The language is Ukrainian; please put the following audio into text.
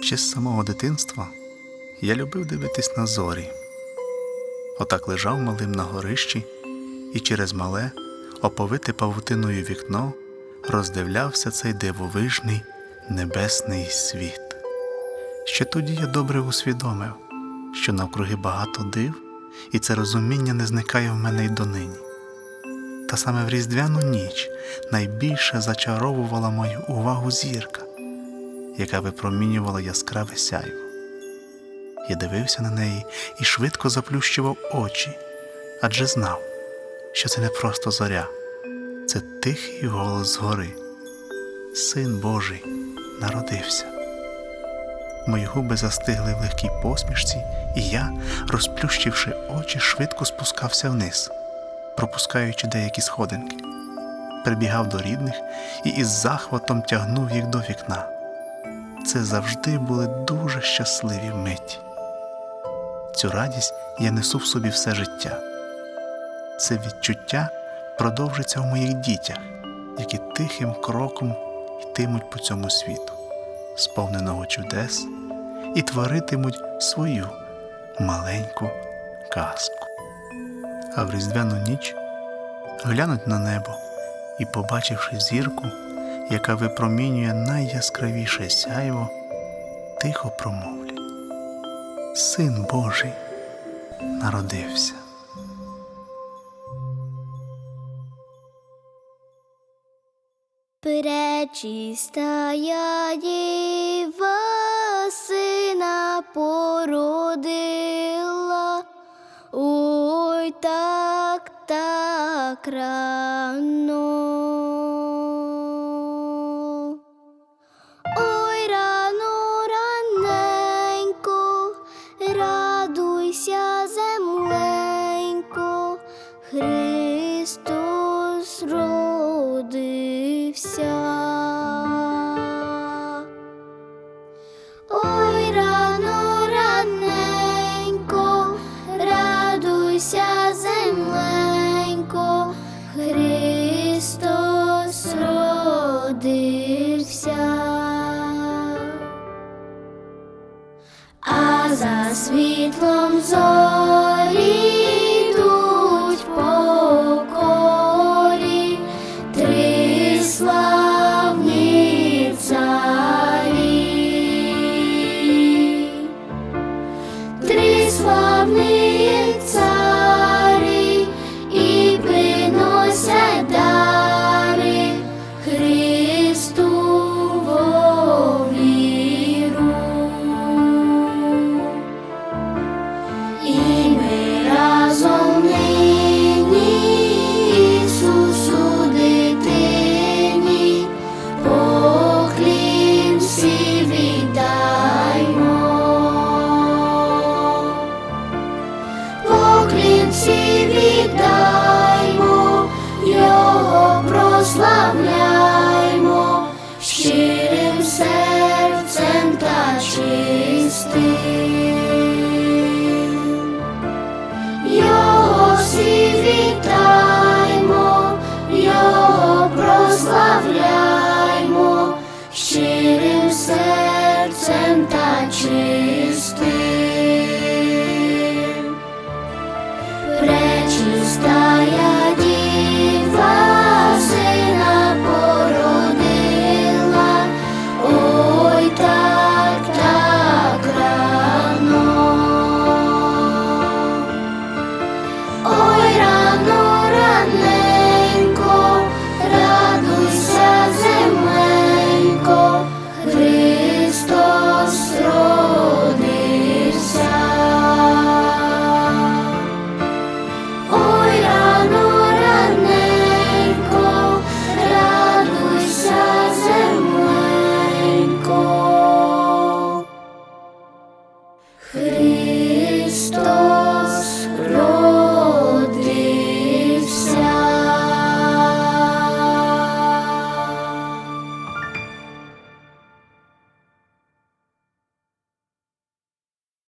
Ще з самого дитинства я любив дивитись на зорі. Отак лежав малим на горищі і через мале, оповите павутиною вікно, роздивлявся цей дивовижний небесний світ. Ще тоді я добре усвідомив, що навкруги багато див, і це розуміння не зникає в мене й донині. Та саме в різдвяну ніч найбільше зачаровувала мою увагу зірка, яка випромінювала яскраве сяйво. Я дивився на неї і швидко заплющував очі, адже знав, що це не просто зоря, це тихий голос згори. Син Божий народився. Мої губи застигли в легкій посмішці, і я, розплющивши очі, швидко спускався вниз, пропускаючи деякі сходинки. Прибігав до рідних і із захватом тягнув їх до вікна. Це завжди були дуже щасливі миті. Цю радість я несу в собі все життя. Це відчуття продовжиться в моїх дітях, які тихим кроком йтимуть по цьому світу, сповненого чудес, і творитимуть свою маленьку казку. А в різдвяну ніч глянуть на небо і, побачивши зірку, яка випромінює найяскравіше сяйво, тихо промовлять. Син Божий народився. Пречистая діва сина породила, ой так, так рано. світло